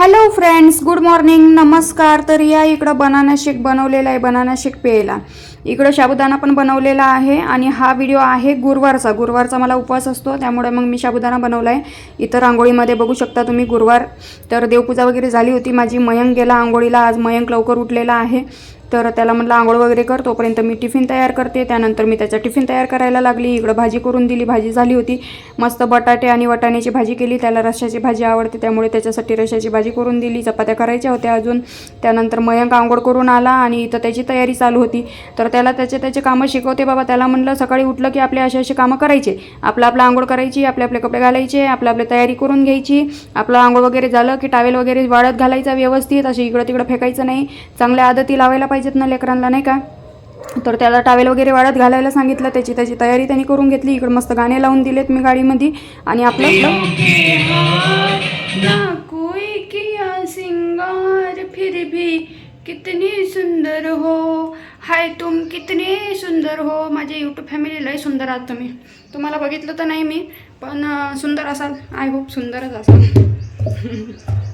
Hello friends good morning नमस्कार. तर या इकडं बनाना शेक बनवलेला आहे बनाना शेक प्यायला. इकडं साबुदाणा पण बनवलेला आहे आणि हा व्हिडिओ आहे गुरुवारचा. गुरुवारचा मला उपवास असतो त्यामुळे मग मी साबुदाणा बनवला आहे इतर रांगोळीमध्ये बघू शकता तुम्ही गुरुवार. तर देवपूजा वगैरे झाली होती. माझी मयंक गेला आंघोळीला. आज मयंक लवकर उठलेला आहे. तर त्याला म्हटलं आंघोळ वगैरे कर तोपर्यंत मी टिफिन तयार करते. त्यानंतर मी त्याचा टिफिन तयार करायला लागली. इकडं भाजी करून दिली भाजी झाली होती. मस्त बटाटे आणि वटाण्याची भाजी केली. त्याला रश्याची भाजी आवडते त्यामुळे त्याच्यासाठी रश्शाची भाजी करून दिली. चपात्या करायच्या होत्या अजून. त्यानंतर मयंक आंघोळ करून आला आणि इथं त्याची तयारी चालू होती. तर त्याला त्याचे त्याचे कामं शिकवते बाबा. त्याला म्हणलं सकाळी उठलं की आपले असे असे कामं करायचे. आपलं आपलं आंघोळ करायची आपले आपले कपडे घालायचे आपलं आपली तयारी करून घ्यायची. आपलं आंघोळ वगैरे झालं की टावेल वगैरे वाळत घालायचा व्यवस्थित. असे इकडं तिकडं फेकायचं नाही. चांगल्या आदती लावायला पाहिजे. पाहिजेत ना लेकरांना नाही का? तर त्याला टावेल वगैरे वाढत घालायला सांगितलं त्याची त्याची तयारी त्यांनी करून घेतली. इकडं मस्त गाणे लावून दिलेत मी गाडीमध्ये. आणि आपलं किया सिंगार फिर भी कितनी सुंदर हो। हाय तुम कितने सुंदर हो। माझे यूट्यूब फॅमिली लय सुंदर आहात तुम्ही. तुम्हाला बघितलं तर नाही मी पण सुंदर असाल. आय होप सुंदरच असाल.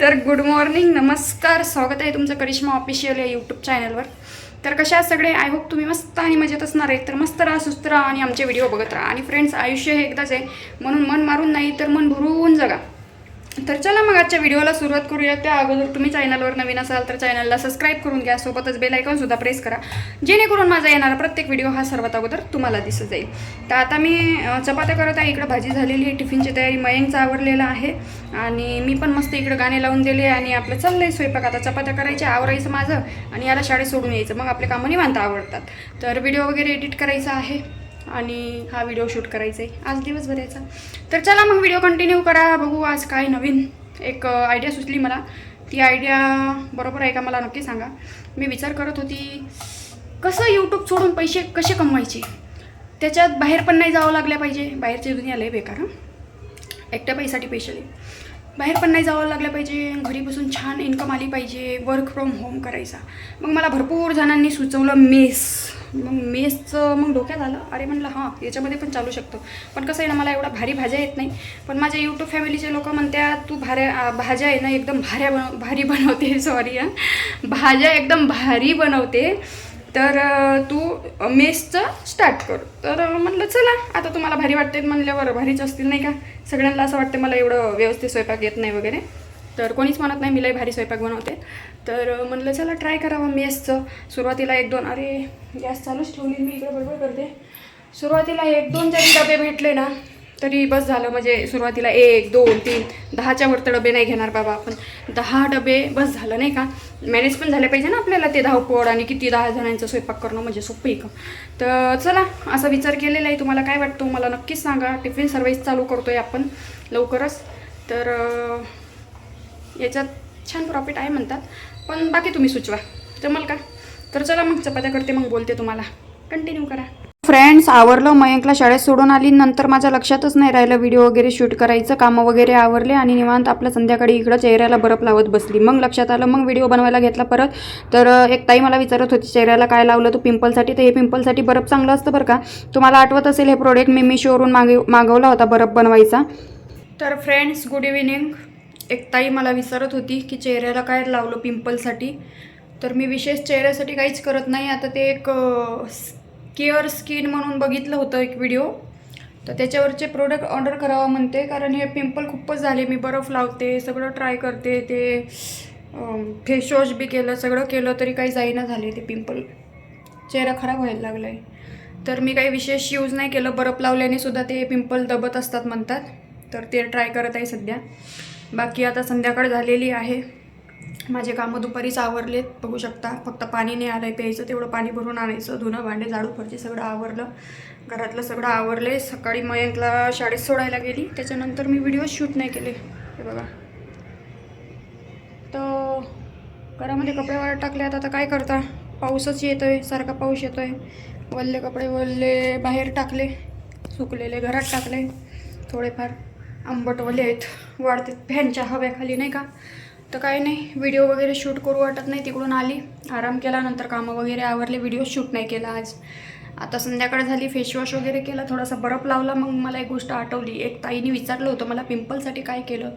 तर गुड मॉर्निंग नमस्कार स्वागत आहे तुमचं करिश्मा ऑफिशियल या यूट्यूब चॅनलवर तर कशा सगळे? आय होप तुम्ही मस्त आणि मजेत असणार आहे. तर मस्त राहा सुस्त राहा आणि आमचे व्हिडिओ बघत राहा. आणि फ्रेंड्स आयुष्य हे एकदाच आहे. म्हणून मन मारून नाही तर मन भरून जगा. तर चला मग आजच्या व्हिडिओला सुरुवात करूया. त्या अगोदर तुम्ही चॅनलवर नवीन असाल तर चॅनलला सबस्क्राईब करून घ्या. सोबतच बेल आयकॉन सुद्धा प्रेस करा. जेणेकरून माझा येणारा प्रत्येक व्हिडिओ हा सर्वात अगोदर तुम्हाला दिसत जाईल. तर आता मी चपात्या करत आहे. इकडं भाजी झालेली आहे. टिफिनची तयारी मयंकचा आवरलेला आहे. आणि मी पण मस्त इकडं गाणे लावून दिले आणि आपलं चाललं आहे स्वयंपाक. आता चपात्या करायच्या आवरायचं माझं आणि याला शाळेत सोडून यायचं. मग आपले कामं निवांत आवडतात तर व्हिडिओ वगैरे एडिट करायचा आहे. आणि हा व्हिडिओ शूट करायचा आहे. आज दिवसभर याचा तर चला मग व्हिडिओ कंटिन्यू करा. बघू आज काय नवीन एक आयडिया सुचली मला. ती आयडिया बरोबर आहे का मला नक्की सांगा. मी विचार करत होती कसं यूट्यूब सोडून पैसे कसे कमवायचे? त्याच्यात बाहेर पण नाही जावं लागल्या पाहिजे. बाहेरची दुनिया लय बेकार एकट्या पैसाठी स्पेशली बाहेर पण नाही जावं लागलं पाहिजे. घरी बसून छान इन्कम आली पाहिजे. वर्क फ्रॉम होम करायचा. मग मला भरपूर जणांनी सुचवलं मेस मग मेसचं मग डोक्यात आलं. अरे म्हणलं हां याच्यामध्ये पण चालू शकतो. पण कसं आहे ना मला एवढा भारी भाज्या येत नाही. पण माझ्या यूट्यूब फॅमिलीचे लोक म्हणतात तू भाऱ्या भाज्या आहे ना एकदम भाऱ्या बन भारी बनवते सॉरी हां. भाज्या एकदम भारी बनवते. तर तू मेसचं स्टार्ट कर. तर म्हटलं म्हणलं चला आता तुम्हाला भारी वाटते म्हणल्यावर भारीच असतील नाही का? सगळ्यांना असं वाटतं मला एवढं व्यवस्थित स्वयंपाक येत नाही वगैरे. तर कोणीच म्हणत नाही मी लई भारी स्वयंपाक बनवते. तर म्हटलं म्हणलं चला ट्राय करावं मेसचं. सुरुवातीला एक दोन अरे गॅस चालूच ठेवली मी इकडे बरोबर करते. सुरुवातीला एक दोन जरी डबे भेटले ना तरी बस झालं म्हणजे सुरुवातीला एक दोन तीन. दहाच्या वरतं डबे नाही घेणार बाबा आपण. दहा डबे बस झालं नाही का? मॅनेज पण झाले पाहिजे ना आपल्याला ते धावपळ आणि किती दहा जणांचा स्वयंपाक करणं म्हणजे सोपं आहे का? तर चला असा विचार केलेला आहे. तुम्हाला काय वाटतं? मला नक्कीच सांगा. टिफिन सर्विस चालू करतो आहे आपण लवकरच. तर याच्यात छान प्रॉफिट आहे म्हणतात. पण बाकी तुम्ही सुचवा. जमल का? तर चला मग चपात्या करते मग बोलते तुम्हाला. कंटिन्यू करा. फ्रेंड्स आवरलं मयंकला शाळेत सोडून आली नंतर माझ्या लक्षातच नाही राहिलं व्हिडिओ वगैरे शूट करायचं कामं वगैरे आवरले आणि निवांत आपलं संध्याकाळी इकडं चेहऱ्याला बर्फ लावत बसली. मग लक्षात आलं मग व्हिडिओ बनवायला घेतला परत. तर एक ताई मला विचारत होती चेहऱ्याला काय लावलं तू पिंपलसाठी? तर हे पिंपलसाठी बर्फ चांगलं असतं बरं का. तुम्हाला आठवत असेल हे प्रोडक्ट मी मिशोवरून मागे मागवला होता बर्फ बनवायचा. तर फ्रेंड्स गुड इव्हिनिंग एक ताई मला विचारत होती की चेहऱ्याला काय लावलं पिंपलसाठी? तर मी विशेष चेहऱ्यासाठी काहीच करत नाही. आता ते एक केअर स्किन म्हणून बघितलं होतं एक व्हिडिओ तर त्याच्यावरचे प्रोडक्ट ऑर्डर करावं म्हणते कारण हे पिंपल खूपच झाले. मी बर्फ लावते सगळं ट्राय करते ते फेसवॉश बी केलं सगळं केलं तरी काही जाईना झाले ते पिंपल चेहरा खराब व्हायला लागला आहे तर मी काही विशेष यूज नाही केलं. बर्फ लावल्याने सुद्धा ते पिंपल दबत असतात म्हणतात. तर ते ट्राय करत आहे सध्या. बाकी आता संध्याकाळ झालेली आहे. माझे कामं दुपारीच आवरलेत बघू शकता फक्त पाणी नाही आलं आहे प्यायचं तेवढं पाणी भरून आणायचं. धुणं भांडे झाडू फरची सगळं आवरलं. घरातलं सगळं आवरले. सकाळी मयंकला शाळेत सोडायला गेली. त्याच्यानंतर मी व्हिडिओ शूट नाही केले. हे बघा. तर घरामध्ये कपडे वाळत टाकले. आता काय करता? पाऊसच येतोय. सारखा पाऊस येतोय. वल्ले कपडे वल्ले बाहेर टाकले. सुकलेले घरात टाकले. थोडेफार आंबटवले आहेत. वाढते फॅनच्या हव्याखाली नाही का? तर काही नाही व्हिडिओ वगैरे शूट करू वाटत नाही तिकडून आली. आराम केला नंतर कामं वगैरे आवरले व्हिडिओ शूट नाही केला आज. आता संध्याकाळ झाली फेसवॉश वगैरे केला थोडासा बर्फ लावला मग मला एक गोष्ट आठवली. एक ताईने विचारलं होतं मला पिंपलसाठी काय केलं?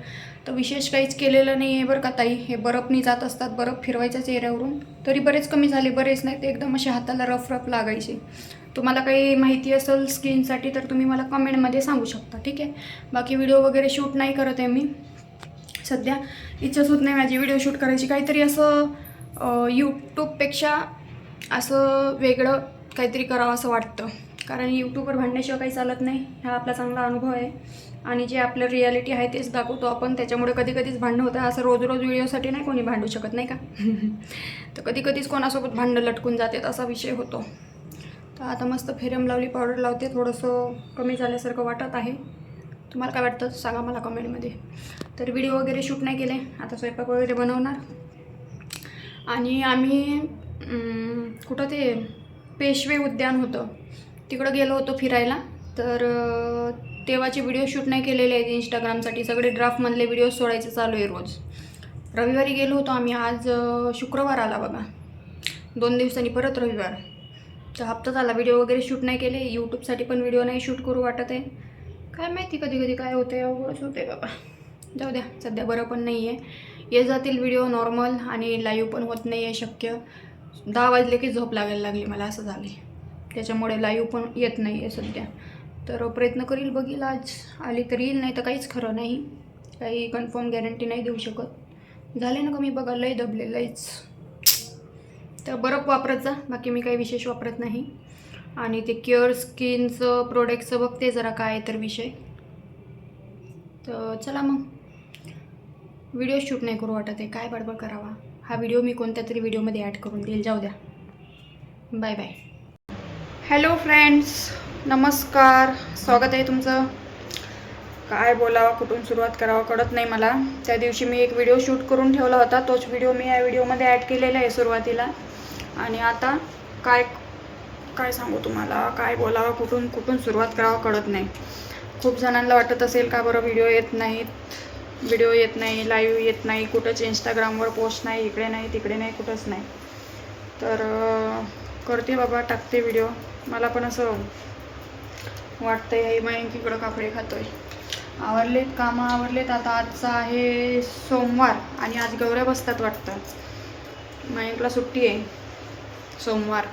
तर विशेष काहीच केलेलं नाही आहे बरं का ताई. हे बर्फनी जात असतात बर्फ फिरवायच्या चेहऱ्यावरून. तरी बरेच कमी झाले बरेच नाही ते एकदम असे हाताला रफ रफ लागायचे. तुम्हाला काही माहिती असेल स्किनसाठी तर तुम्ही मला कमेंटमध्ये सांगू शकता ठीक आहे? बाकी व्हिडिओ वगैरे शूट नाही करत आहे मी. सध्या इच्छाच होत नाही माझी व्हिडिओ शूट करायची. काहीतरी असं यूट्यूबपेक्षा असं वेगळं काहीतरी करावं असं वाटतं. कारण यूट्यूबवर भांडण्याशिवाय काही चालत नाही. हा आपला चांगला अनुभव आहे. आणि जे आपलं रियालिटी आहे तेच दाखवतो आपण. त्याच्यामुळे कधी कधीच भांडणं होतं असं रोज रोज व्हिडिओसाठी नाही कोणी भांडू शकत नाही का? तर कधी कधीच कोणासोबत भांडणं लटकून जातात असा विषय होतो. तर आता मस्त फेरम लावली पावडर लावते. थोडंसं कमी झाल्यासारखं वाटत आहे. तुम्हाला काय वाटतं? सांगा मला कमेंटमध्ये. तर व्हिडिओ वगैरे शूट नाही केले आता स्वयंपाक वगैरे बनवणार. आणि आम्ही कुठं ते पेशवे उद्यान होतं. तिकडं गेलो होतो फिरायला. तर तेव्हाचे व्हिडिओ शूट नाही केलेले आहेत इंस्टाग्रामसाठी सगळे ड्राफ्टमधले व्हिडिओ सोडायचे चालू आहे रोज. रविवारी गेलो होतो आम्ही. आज शुक्रवार आला बघा. दोन दिवसांनी परत रविवार. तर हप्ता झाला. व्हिडिओ वगैरे शूट नाही केले. यूट्यूबसाठी पण व्हिडिओ नाही शूट करू वाटत आहे. काय माहिती कधी कधी काय होते अवघडच होते बाबा. जाऊ द्या सध्या बरं पण नाही आहे ये जातील व्हिडिओ नॉर्मल आणि लाईव्ह पण होत नाही आहे शक्य. दहा वाजले की झोप लागायला लागली मला असं झाले त्याच्यामुळे लाईव्ह पण येत नाही आहे सध्या. तर प्रयत्न करील बघील आज आली तर येईल नाही तर काहीच खरं नाही. काही कन्फर्म गॅरंटी नाही देऊ शकत. झाले ना कमी बघा लय दबले लयच तर बरफ वापरत जा बाकी मी काही विशेष वापरत नाही. आणि ते केअर स्किनचं प्रोडक्टचं बघते जरा काय तर विषय. तर चला मग. व्हिडिओ शूट नाही करू वाटत आहे. काय बडबड करावा. हा व्हिडिओ मी कोणत्या तरी व्हिडिओमध्ये ॲड करून देईल. जाऊ द्या. बाय बाय हॅलो फ्रेंड्स नमस्कार. स्वागत आहे तुमचं. काय बोलावं कुठून सुरुवात करावं कळत नाही मला. त्या दिवशी मी एक व्हिडिओ शूट करून ठेवला होता. तोच व्हिडिओ मी या व्हिडिओमध्ये ॲड केलेला आहे सुरुवातीला. आणि आता काय काय सांगू तुम्हाला? काय बोलावं कुठून कुठून सुरुवात करावं कळत नाही. खूप जणांना वाटत असेल का बरं व्हिडिओ येत नाहीत व्हिडिओ येत नाही लाईव्ह येत नाही कुठंच इंस्टाग्रामवर पोस्ट नाही इकडे नाही तिकडे नाही कुठंच नाही. तर करते बाबा टाकते व्हिडिओ मला पण असं वाटतं हे मयंकीकडं काकडे खातोय. आवरलेत कामं आवरलेत. आता आजचा आहे सोमवार आणि आज गौऱ्या बसतात वाटतं. मयंकला सुट्टी आहे सोमवार.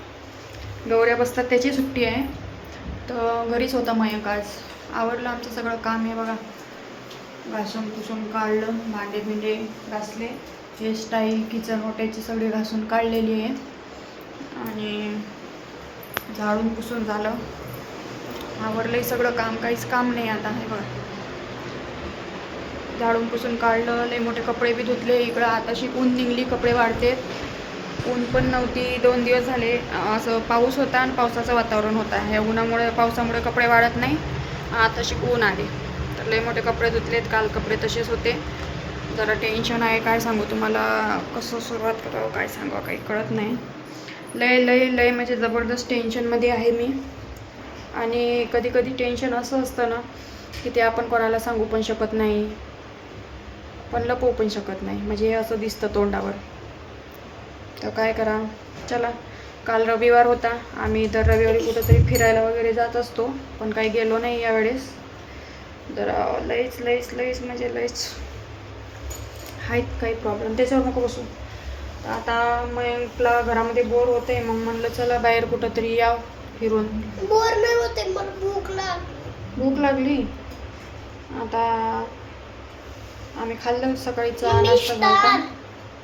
गौऱ्या बसतात त्याची सुट्टी आहे. तर घरीच होता मयंक आज. आवडलं आमचं सगळं काम आहे बघा. घासून पुसून काढलं भांडे बिंडे घासले. हेअरस्टाईल किचन ओट्याची सगळी घासून काढलेली आहे. आणि झाडून पुसून झालं. आवरलंही सगळं काम काहीच काम नाही आता हे बघा. झाडून पुसून काढलं लई मोठे कपडे बी धुतले इकडं आताशी ऊन निघली कपडे वाढते ऊन पण नव्हती दोन दिवस झाले असं पाऊस होता आणि पावसाचं वातावरण होता ह्या उन्हामुळे पावसामुळे कपडे वाढत नाही. आताशी ऊन आले तर लय मोठे कपडे धुतलेत काल कपडे तसेच होते. जरा टेन्शन आहे काय सांगू तुम्हाला? कसं सुरुवात करावं काय सांगावं काही कळत नाही. लय लय लय म्हणजे जबरदस्त टेन्शनमध्ये आहे मी. आणि कधी कधी टेन्शन असं असतं ना की ते आपण कोणाला सांगू पण शकत नाही. पण लपवू पण शकत नाही. म्हणजे हे असं दिसतं तोंडावर. तर काय करा चला. काल रविवार होता. आम्ही दर रविवारी कुठंतरी फिरायला वगैरे जात असतो पण काही गेलो नाही यावेळेस. जरा लईच लईच लईच म्हणजे लईच आहेत काही प्रॉब्लेम त्याच्यावर नको बसू. आता मग घरामध्ये बोर होते मग म्हणलं चला बाहेर कुठंतरी याव फिरून. बोर नाही होते मला भूक लाग भूक लागली? आता आम्ही खाल्लं सकाळी चहा नाश्ता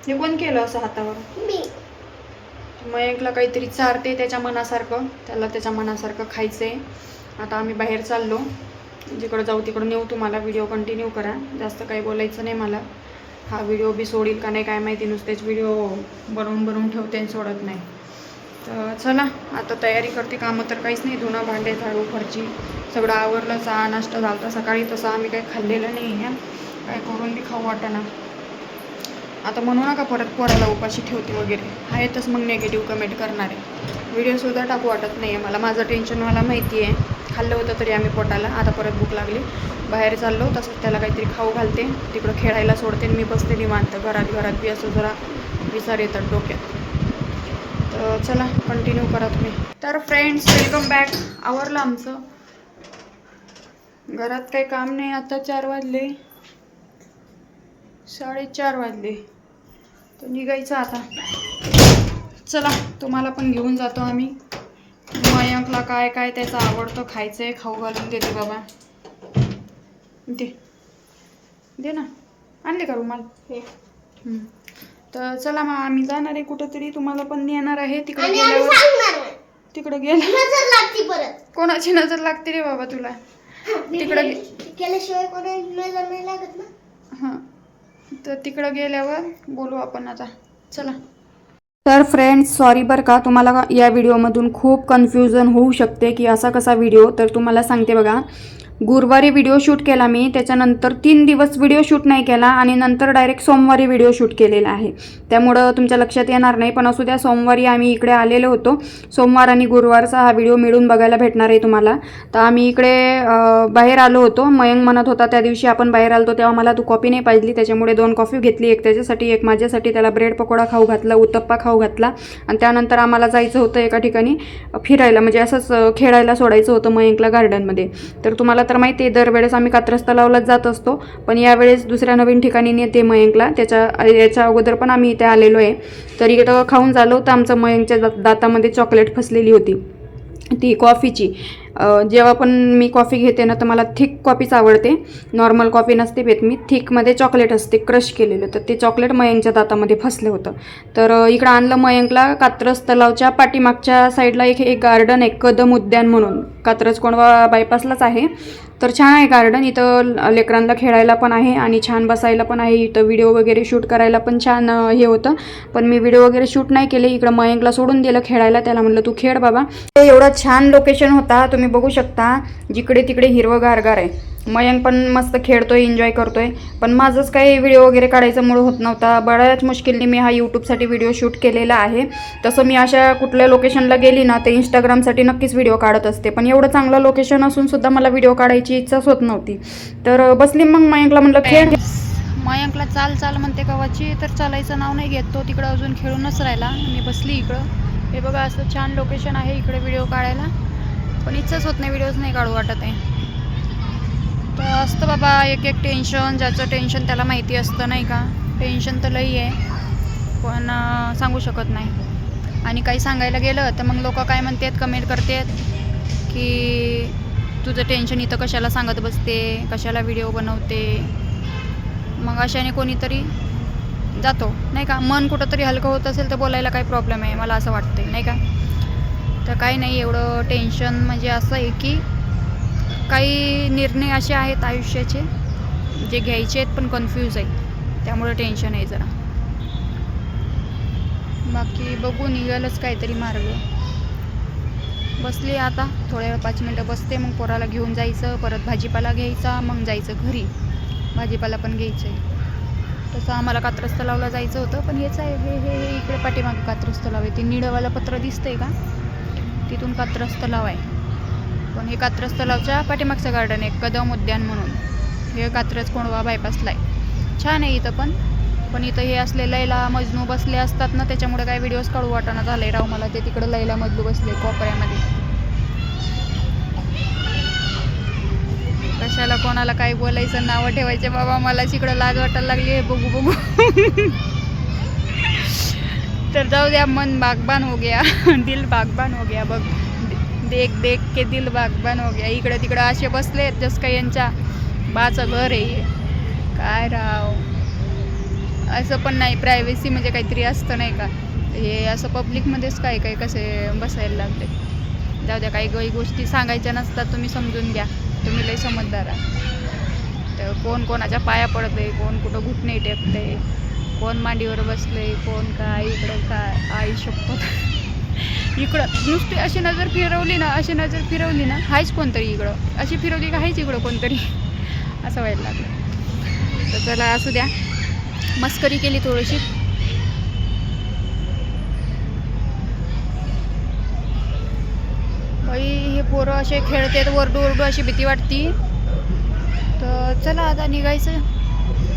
हे कोण केलं असं हातावर? मी. मयंकला काहीतरी चारते त्याच्या मनासारखं. त्याला त्याच्या मनासारखं खायचं आहे आता आम्ही बाहेर चाललो. जिकडं जाऊ तिकडं नेऊ तुम्हाला. व्हिडिओ कंटिन्यू करा. जास्त काही बोलायचं नाही मला. हा व्हिडिओ बी सोडील का नाही काय माहिती नुसतेच व्हिडिओ बनवून बनवून ठेवते आणि सोडत नाही. तर चला आता तयारी करते कामं तर काहीच नाही. धुणं भांडे झाडू फरची सगळं आवरलं. चहा नाश्ता झाला सकाळी तसं आम्ही काही खाल्लेलं नाही ह्या काय करून बी खाऊ वाटाना आता म्हणू नका परत पोराला उपाशी ठेवते वगैरे. आहेतच मग नेगेटिव्ह कमेंट करणार. आहे व्हिडिओसुद्धा टाकू वाटत नाही आहे मला. माझं टेन्शन मला माहिती आहे. खाल्लं होतं तरी आम्ही पोटाला. आता परत भूक लागली. बाहेर चाललो तसंच त्याला काहीतरी खाऊ घालते. तिकडं खेळायला सोडते आणि मी बसते निवांत. घरात घरात बी असं जरा विचार येतात डोक्यात. तर चला कंटिन्यू करा तुम्ही. तर फ्रेंड्स वेलकम बॅक आवरलं आमचं. घरात काही काम नाही. आता चार वाजले. साडेचार वाजले. तर निघायचं आता. चला तुम्हाला पण घेऊन जातो आम्ही. मयंकला काय काय त्याचं आवडतं खायचं आहे खाऊ घालून देते बाबा. दे. दे ना. आणले का रुमाल? हे. तर चला मग आम्ही जाणार आहे कुठंतरी. तुम्हाला पण नेणार आहे तिकडे गेल्यावर. तिकडे गेल्या नजर लागती परत. कोणाची नजर लागते रे बाबा तुला? तिकडं गे- केल्याशिवाय कोणाची नजर नाही लागत ना. हां. तर तिकडं गेल्यावर बोलू आपण आता. चला. तर फ्रेंड्स सॉरी बरं का तुम्हाला या व्हिडिओमधून खूप कन्फ्युजन होऊ शकते की असा कसा व्हिडिओ तर तुम्हाला सांगते बघा. गुरुवारी व्हिडिओ शूट केला मी. त्याच्यानंतर तीन दिवस व्हिडिओ शूट नाही केला आणि नंतर डायरेक्ट सोमवारी व्हिडिओ शूट केलेला आहे. त्यामुळं तुमच्या लक्षात येणार नाही पण असू द्या सोमवारी आम्ही इकडे आलेलो होतो. सोमवार आणि गुरुवारचा हा व्हिडिओ मिळून बघायला भेटणार आहे तुम्हाला. तर आम्ही इकडे बाहेर आलो होतो. मयंक म्हणत होता त्या दिवशी आपण बाहेर आलो तेव्हा मला तू कॉफी नाही पाहिजे त्याच्यामुळे दोन कॉफी घेतली. एक त्याच्यासाठी एक माझ्यासाठी. त्याला ब्रेड पकोडा खाऊ घातला उत्तप्पा खाऊ घातला. आणि त्यानंतर आम्हाला जायचं होतं एका ठिकाणी फिरायला. म्हणजे असंच खेळायला सोडायचं होतं मयंकला गार्डनमध्ये तर तुम्हाला तर माहिती आहे दरवेळेस आम्ही कात्रज तलावलाच जात असतो. पण यावेळेस दुसऱ्या नवीन ठिकाणी नेते मयंकला त्याच्या याच्या अगोदर पण आम्ही इथे आलेलो आहे. तर इथं खाऊन झालो होतं आमचं मयंकच्या दातामध्ये चॉकलेट फसलेली होती. ती कॉफीची जेव्हा पण मी कॉफी घेते ना तर मला थिक कॉफीच आवडते. नॉर्मल कॉफी नसते पेत मी. थिकमध्ये चॉकलेट असते क्रश केलेलं. तर ते चॉकलेट मयंकच्या दातामध्ये फसलं होतं. तर इकडं आणलं मयंकला कात्रज तलावच्या पाठीमागच्या साईडला एक एक गार्डन आहे कदम उद्यान म्हणून. कात्रज कोणवा बायपासलाच आहे. तर छान आहे गार्डन इथं ल- लेकरांना खेळायला पण आहे आणि छान बसायला पण आहे. इथं व्हिडिओ वगैरे शूट करायला पण छान हे होतं. पण मी व्हिडिओ वगैरे शूट नाही केले. इकडं मयंकला सोडून दिलं खेळायला. त्याला म्हणलं तू खेळ बाबा. एवढं छान लोकेशन होता तुम्ही बघू शकता. जिकडे तिकडे हिरवं गारगार आहे. मयंक पण मस्त खेळतोय एन्जॉय करतोय. पण माझंच काही व्हिडिओ वगैरे काढायचं मूळ होत नव्हता. बऱ्याच मुश्किलने मी हा यूट्यूबसाठी व्हिडिओ शूट केलेला आहे. तसं मी अशा कुठल्या लोकेशनला गेली ना ते इंस्टाग्रामसाठी नक्कीच व्हिडिओ काढत असते. पण एवढं चांगलं लोकेशन असून सुद्धा मला व्हिडिओ काढायची इच्छाच होत नव्हती. तर बसली मग मयंकला म्हणलं खेळ मयंकला चाल चाल म्हणते कवाची. तर चालायचं नाव नाही घेत. तो तिकडं अजून खेळूनच राहिला. मी बसली इकडं. हे बघा असं छान लोकेशन आहे इकडे व्हिडिओ काढायला. पण इच्छाच होत नाही व्हिडिओज नाही काढू वाटत आहे. तर असतं बाबा एक एक टेन्शन ज्याचं टेन्शन त्याला माहिती असतं नाही का? टेन्शन तर लई आहे पण सांगू शकत नाही. आणि काही सांगायला गेलं तर मग लोक काय म्हणतात कमेंट करतात की तुझं टेन्शन इथं कशाला सांगत बसते कशाला व्हिडिओ बनवते? मग अशाने कोणीतरी जातो नाही का? मन कुठंतरी हलकं होत असेल तर बोलायला काही प्रॉब्लेम आहे मला असं वाटतं नाही का? तर काही नाही एवढं टेन्शन म्हणजे असं आहे की काही निर्णय असे आहेत आयुष्याचे जे घ्यायचे आहेत पण कन्फ्यूज आहे त्यामुळे टेन्शन आहे जरा. बाकी बघू निघालच काहीतरी मार्ग. बसली आता थोड्या वेळ पाच मिनटं बसते मग पोराला घेऊन जायचं परत भाजीपाला घ्यायचा मग जायचं घरी. भाजीपाला पण घ्यायचं आहे तसं आम्हाला कात्रस्त लावला जायचं होतं पण हेच आहे हे हे हे इकडे पाठीमागं कात्रस्त लाव आहे. ते निळंवालं पत्र दिसतंय का? तिथून कात्रस्त लाव आहे. पण हे कात्रज तलावच्या पाठीमागचं गार्डन आहे कदम उद्यान म्हणून. हे कात्रज कोंडवा बायपासला आहे छान आहे इथं पण. पण इथं हे असले लैला मजनू बसले असतात ना त्याच्यामुळे काय व्हिडिओज काढू वाटाणा आहे राव मला ते तिकडं लैला मजनू बसले कोपऱ्यामध्ये. कशाला कोणाला काय बोलायचं नावं ठेवायचे बाबा मला तिकडं लाज वाटायला लागली हे बघू बघू. तर जाऊ द्या मन बागबान हो गया. दिल बागबान हो गया बघ. देख देख के दिल बागबान हो गया। इकडं तिकडं असे बसले जस का यांच्या बाचं घर आहे. काय राव? असं पण नाही प्रायव्हसी म्हणजे काहीतरी असतं नाही का? हे असं पब्लिकमध्येच काय काय कसे बसायला लागले? जाऊ द्या काही काही गोष्टी सांगायच्या नसतात तुम्ही समजून घ्या. तुम्ही लई समजदार आहात. तर कोण कोणाच्या पाया पडते कोण कुठं घुटणे टेकते कोण मांडीवर बसले कोण काय इकडं काय आई शपथ. इकडं. नुसती अशी नजर फिरवली ना अशी नजर फिरवली ना हायच कोणतरी इकडं. अशी फिरवली का हायच इकडं कोणतरी. असं व्हायला लागलं. तर चला असू द्या. मस्करी केली थोडीशी. बाई हे पोरं असे खेळतात वरडू वरडू अशी भीती वाटती. तर चला आता निघायचं.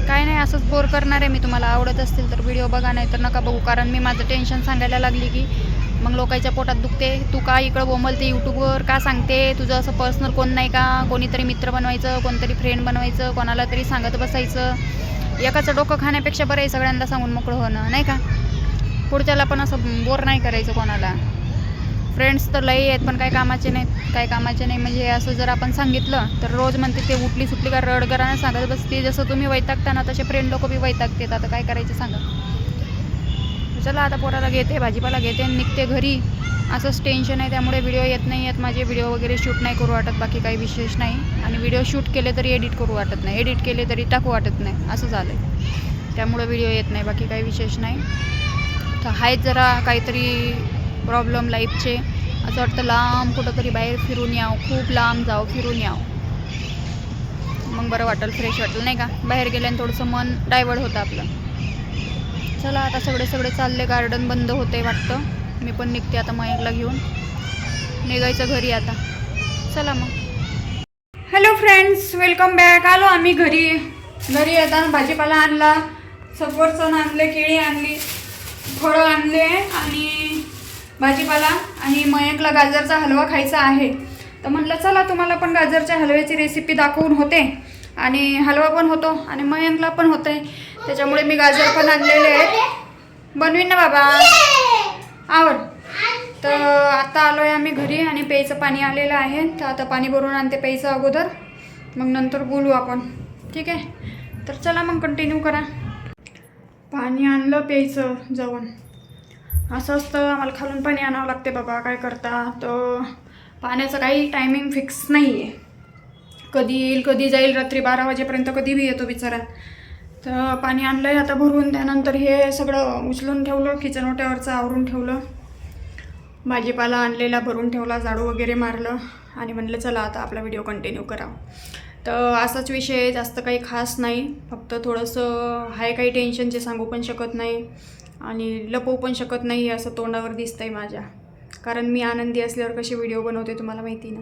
काय नाही असंच बोर करणार आहे मी. तुम्हाला आवडत असतील तर व्हिडिओ बघा नाही तर नका बघू. कारण मी माझं टेन्शन सांगायला लागली की मग लोकांच्या पोटात दुखते. तू का इकडं बोंबलते यूट्यूबवर का सांगते? तुझं असं पर्सनल कोण नाही का? कोणीतरी मित्र बनवायचं कोणतरी फ्रेंड बनवायचं कोणाला तरी सांगत बसायचं. एकाचं डोकं खाण्यापेक्षा बरं आहे सगळ्यांना सांगून मोकळं होणं नाही का? पुढच्याला पण असं बोर नाही करायचं कोणाला. फ्रेंड्स तर लई आहेत पण काय कामाचे नाहीत काय कामाचे नाही. म्हणजे असं जर आपण सांगितलं तर रोज म्हणते ते उठली सुटली का रड सांगत बसते. जसं तुम्ही वैतागता ना तसे फ्रेंड लोक बी वैतागतात. आता काय करायचं सांगा? चला आता पोराला घेते भाजीपाला घेते आणि निघते घरी. असंच टेन्शन आहे त्यामुळे व्हिडिओ येत नाही आहेत माझे व्हिडिओ वगैरे शूट नाही करू वाटत बाकी काही विशेष नाही. आणि व्हिडिओ शूट केले तरी एडिट करू वाटत नाही. एडिट केले तरी टाकू वाटत नाही. असं झालं आहे त्यामुळे व्हिडिओ येत नाही बाकी काही विशेष नाही. तर आहेत जरा काहीतरी प्रॉब्लेम लाईफचे असं वाटतं लांब कुठंतरी बाहेर फिरून यावं. खूप लांब जाव फिरून यावं. मग बरं वाटेल फ्रेश वाटेल. नाही का? बाहेर गेल्याने थोडंसं मन डायवर्ट होतं आपलं. चला आता सगळे सगळे चालले गार्डन बंद होते वाटतं. मी पण निघते आता मयकला घेऊन. निघायचं घरी आता. चला मग. हॅलो फ्रेंड्स वेलकम बॅक आलो आम्ही घरी. घरी येताना भाजीपाला आणला. सफरचण आणले केळी आणली फळं आणले आणि भाजीपाला आणि मयंकला गाजरचा हलवा खायचा आहे. तर म्हटलं चला तुम्हाला पण गाजरच्या हलव्याची रेसिपी दाखवून होते. आणि हलवा पण होतो आणि मयंकला पण होते त्याच्यामुळे मी गाजर पण आणलेले आहेत. बनवीन ना बाबा. आवड. तर आता आलो आहे आम्ही घरी आणि प्यायचं पाणी आलेलं आहे. तर आता पाणी भरून आणते प्यायचं अगोदर. मग नंतर बोलू आपण. ठीक आहे? तर चला मग कंटिन्यू करा. पाणी आणलं प्यायचं जाऊन असं असतं. आम्हाला खालून पाणी आणावं लागते बाबा. काय करता? तर पाण्याचं काही टायमिंग फिक्स नाही आहे कधी येईल कधी जाईल. रात्री बारा वाजेपर्यंत कधी बी येतो बिचारा. तर पाणी आणलं आहे आता भरून त्यानंतर हे सगळं उचलून ठेवलं किचन ओट्यावरचं आवरून ठेवलं. भाजीपाला आणलेला भरून ठेवला झाडू वगैरे मारलं आणि म्हणलं चला आता आपला व्हिडिओ कंटिन्यू करा तर असाच विषय जास्त काही खास नाही. फक्त थोडंसं हाय काही टेन्शनचे सांगू पण शकत नाही आणि लपवू पण शकत नाही असं तोंडावर दिसतंय माझ्या. कारण मी आनंदी असल्यावर कसे व्हिडिओ बनवते तुम्हाला माहिती ना.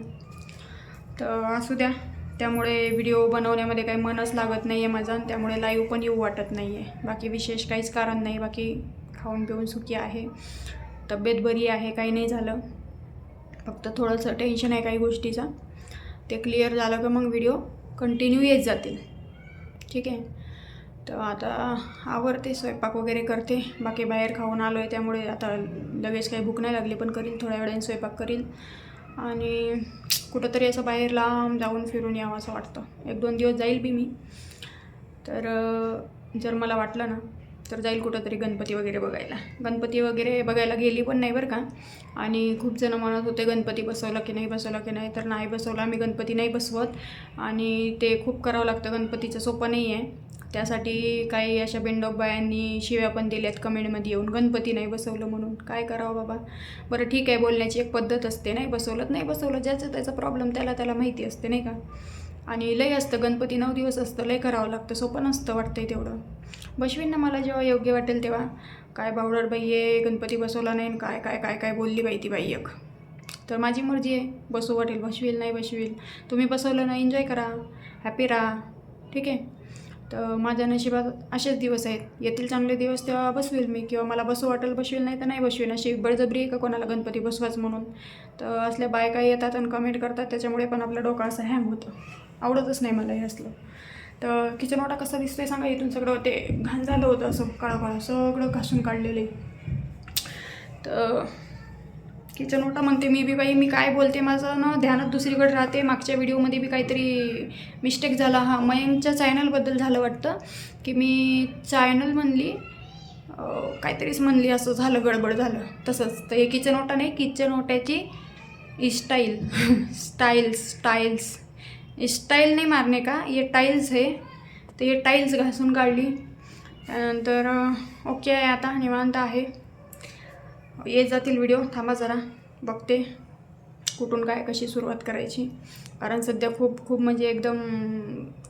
तर असू द्या. त्यामुळे व्हिडिओ बनवण्यामध्ये काही मनच लागत नाही आहे माझं आणि त्यामुळे लाईव्ह पण येऊ वाटत नाही आहे बाकी विशेष काहीच कारण नाही. बाकी खाऊन पिऊन सुखी आहे. तब्येत बरी आहे काही नाही झालं. फक्त थोडंसं टेन्शन आहे काही गोष्टीचा. ते क्लिअर झालं का मग व्हिडिओ कंटिन्यू येत जातील. ठीक आहे? तर आता आवरते स्वयंपाक वगैरे करते. बाकी बाहेर खाऊन आलो आहे त्यामुळे आता लगेच काही भूक नाही लागली पण करील थोड्या वेळाने स्वयंपाक करील आणि कुठंतरी असं बाहेर लांब जाऊन फिरून यावं असं वाटतं. एक दोन दिवस जाईल बी मी. तर जर मला वाटलं ना तर जाईल कुठंतरी गणपती वगैरे बघायला. गणपती वगैरे बघायला गेली पण नाही बरं का. आणि खूप जण म्हणत होते गणपती बसवला की नाही बसवला की नाही? तर नाही बसवला मी गणपती नाही बसवत. आणि ते खूप करावं लागतं. गणपतीचं सोपं नाही आहे त्यासाठी काही अशा बिंडोक बायांनी शिव्या पण दिल्यात कमेंटमध्ये येऊन. गणपती नाही बसवलं म्हणून. काय करावं बाबा? बरं ठीक आहे बोलण्याची एक पद्धत असते नाही बसवलं? नाही बसवलं ज्याचं त्याचा प्रॉब्लेम त्याला त्याला माहिती असते नाही का? आणि लय असतं गणपती नऊ दिवस असतं लय करावं लागतं सोपं नसतं वाटतंय तेवढं. बसवीन ना मला जेव्हा योग्य वाटेल तेव्हा. काय बावडर बाई आहे गणपती बसवला नाही आणि काय काय काय काय बोलली बाई ती बाई एक. तर माझी मर्जी आहे बसू वाटेल बसवील नाही बसवील. तुम्ही बसवलं ना एन्जॉय करा हॅपी राहा. ठीक आहे? तर माझ्या नशिबात असेच दिवस आहेत. येतील चांगले दिवस तेव्हा बसवेल मी किंवा मला बसू वाटेल बसवेल नाही तर नाही बसवेल अशी बळजबरी आहे का कोणाला गणपती बसवाच म्हणून? तर असल्या बायका येतात आणि कमेंट करतात त्याच्यामुळे पण आपलं डोकं असं हँग होतं. आवडतच नाही मला हे असलं. तर किचन ओटा कसा दिसतोय सांगा इथून सगळं. ते घाण झालं होतं असं काळा काळा सगळं घासून काढलेलं आहे. तर किचन ओटा म्हणते मी बी बाई मी काय बोलते माझं ना ध्यानात दुसरीकडे राहते. मागच्या व्हिडिओमध्ये बी काहीतरी मिस्टेक झाला. हा मयंकच्या चॅनलबद्दल झालं वाटतं की मी चॅनल म्हणली काहीतरीच म्हणली असं झालं गडबड झालं. तसंच. तर हे किचन ओटा नाही किचन ओट्याची स्टाईल स्टाईल्स स्टाईल्स स्टाईल नाही मारणे का? ये टाईल्स आहे तर हे टाईल्स घासून काढली. तर ओके आहे आता निवांत आहे. ये जातील व्हिडिओ थांबा जरा. बघते कुठून काय कशी सुरुवात करायची. कारण सध्या खूप खूप म्हणजे एकदम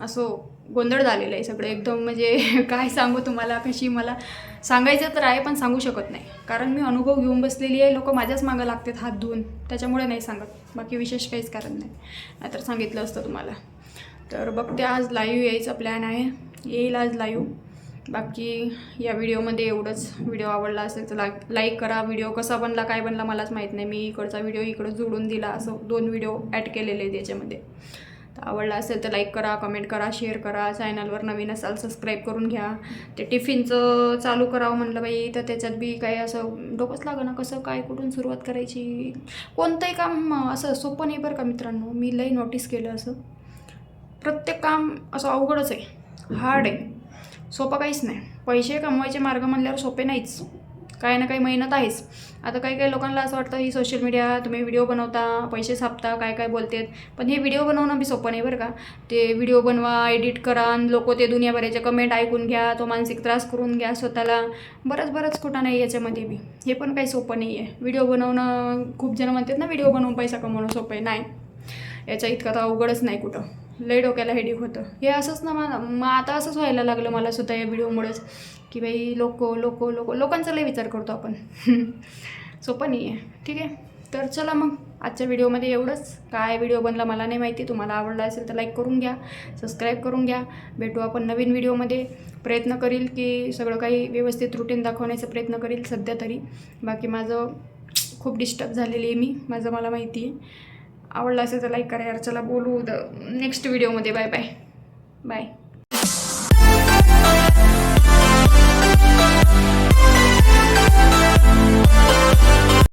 असं गोंधळ झालेलं आहे सगळं. एकदम म्हणजे काय सांगू तुम्हाला कशी मला सांगायचं तर आहे पण सांगू शकत नाही. कारण मी अनुभव घेऊन बसलेली आहे. लोक माझ्याच मागं लागतात हात धुवून. त्याच्यामुळे नाही सांगत. बाकी विशेष काहीच कारण नाही. नाहीतर सांगितलं असतं तुम्हाला. तर बघते आज लाईव्ह यायचा प्लॅन आहे. येईल आज लाईव्ह बाकी या व्हिडिओमध्ये एवढंच. व्हिडिओ आवडला असेल तर लाईक लाईक करा. व्हिडिओ कसा बनला काय बनला मलाच माहीत नाही. मी इकडचा व्हिडिओ इकडं जोडून दिला असं दोन व्हिडिओ ॲड केलेले आहेत याच्यामध्ये. तर आवडला असेल तर लाईक करा कमेंट करा शेअर करा. चॅनलवर नवीन असाल सबस्क्राईब करून घ्या. ते टिफिनचं चालू करावं म्हणलं बाई तर त्याच्यात बी काही असं डोकंच लागं ना कसं काय कुठून सुरुवात करायची? कोणतंही काम असं सोपं नाही बरं का मित्रांनो. मी लई नोटीस केलं असं. प्रत्येक काम असं अवघडच आहे. हार्ड आहे. सोपं काहीच नाही. पैसे कमवायचे मार्ग म्हणल्यावर सोपे नाहीच. काही ना काही मेहनत आहेच. आता काही काही लोकांना असं वाटतं ही सोशल मीडिया तुम्ही व्हिडिओ बनवता पैसे छापता काय काय बोलतेत. पण हे व्हिडिओ बनवणं बी सोपं नाही बरं का. ते व्हिडिओ बनवा एडिट करा लोक ते दुनियाभराचे कमेंट ऐकून घ्या तो मानसिक त्रास करून घ्या स्वतःला. बरंच बरंच कुठं नाही याच्यामध्ये बी. हे पण काही सोपं नाही आहे व्हिडिओ बनवणं खूप जण म्हणतात ना व्हिडिओ बनवून पैसा कमवणं सोपं आहे. नाही. याच्या इतकं तर अवघडच नाही कुठं. लय डोक्याला हेडिक होतं. हे असंच ना मला मग आता असंच व्हायला लागलं मला सुद्धा या व्हिडिओमुळेच की बाई लोक लोक लोक लोकांचा लय विचार करतो आपण. सोपं नाही आहे ठीक आहे? तर चला मग आजच्या व्हिडिओमध्ये एवढंच. काय व्हिडिओ बनला मला नाही माहिती. तुम्हाला आवडला असेल तर लाईक करून घ्या सबस्क्राईब करून घ्या. भेटू आपण नवीन व्हिडिओमध्ये प्रयत्न करील की सगळं काही व्यवस्थित रुटीन दाखवण्याचा प्रयत्न करील सध्या तरी. बाकी माझं खूप डिस्टर्ब झालेली आहे मी. माझं मला माहिती आहे. आवडला असेल तर लाईक करा यार. चला बोलू द नेक्स्ट व्हिडिओमध्ये बाय बाय बाय